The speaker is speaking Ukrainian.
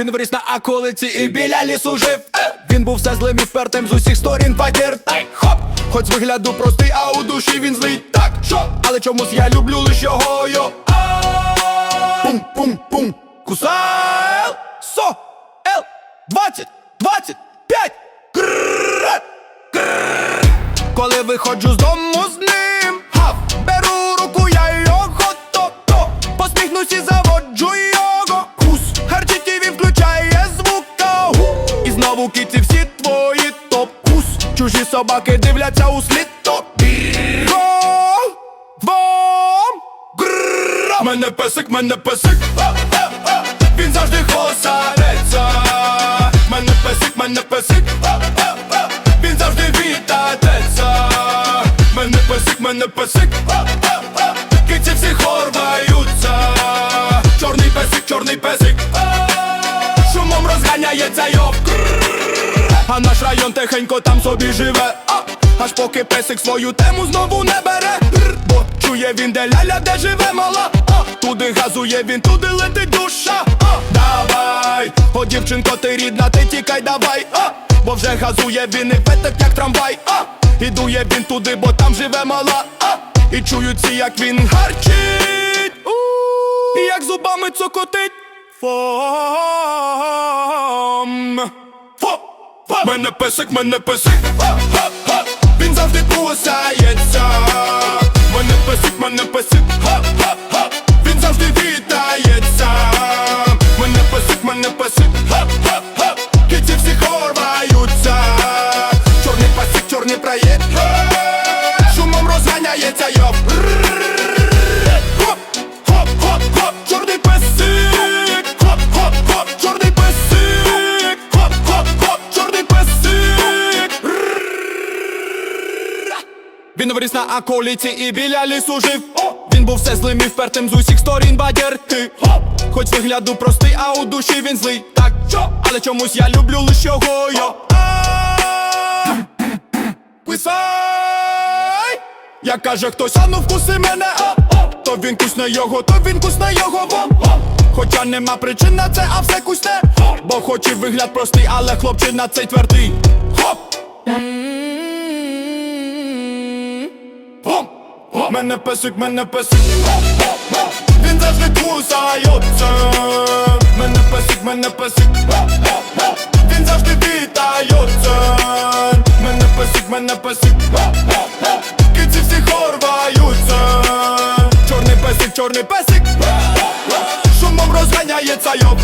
Він виріс на околиці і біля лісу жив! Е! Він був все злим і впертим з усіх сторін файтер Хоп, хоч з вигляду простий, а у душі він злий. Що? Але чомусь я люблю лиш його Пум-пум-пум Кусайл. Со. Ел. Двадцять, двадцять, п'ять! Коли виходжу з дому з ним Хав Беру руку я його то то. Посміхнусь і заводжу його. Кус. Харчі тіві включає звука Гу І знову кіці всі твої топ. Кус. Чужі собаки дивляться у слід тобі. мене песик, мене песик, він завжди хвостається Мене песик, мене песик, він завжди вітається. Мене песик, мене песик, о, о, о. киці всі хорваються Чорний песик, чорний песик, шумом розганяється йоп А наш район тихенько там собі живе, аж поки песик свою тему знову не бере. Р, він де ляля, де живе мала. А, Туди газує він, туди летить душа. А, Давай, о дівчинко, ти рідна, ти тікай давай. А, Бо вже газує він і петик як трамвай. А, І дує він туди, бо там живе мала. А, І чують всі, як він гарчить. У, І як зубами цокотить. Фом. Фо, фо. Мене песик, мене песик. Ха-ха-ха. Він завжди кусається Мене песик, мене песик Ха-ха-ха. Він Він виріс на околиці і біля лісу жив Він був все злим і впертим з усіх сторін бадьорти Хоч вигляду простий, а у душі він злий Так, що? Але чомусь я люблю лиш його йо Писай! Як каже хтось, а ну вкуси мене, а, то він кусне його, то він кусне його вам. Хоча нема причин на це, а все кусне. Бо хоч і вигляд простий, але хлопчина цей твердий. Хоп! Мене песик, мене песик. Він завжди кусається. Мене песик, мене песик. Він завжди вітається. Мене песик, мене песик. Киці всі хорваються. Чорний песик, чорний песик. Шумом розганяється йоп.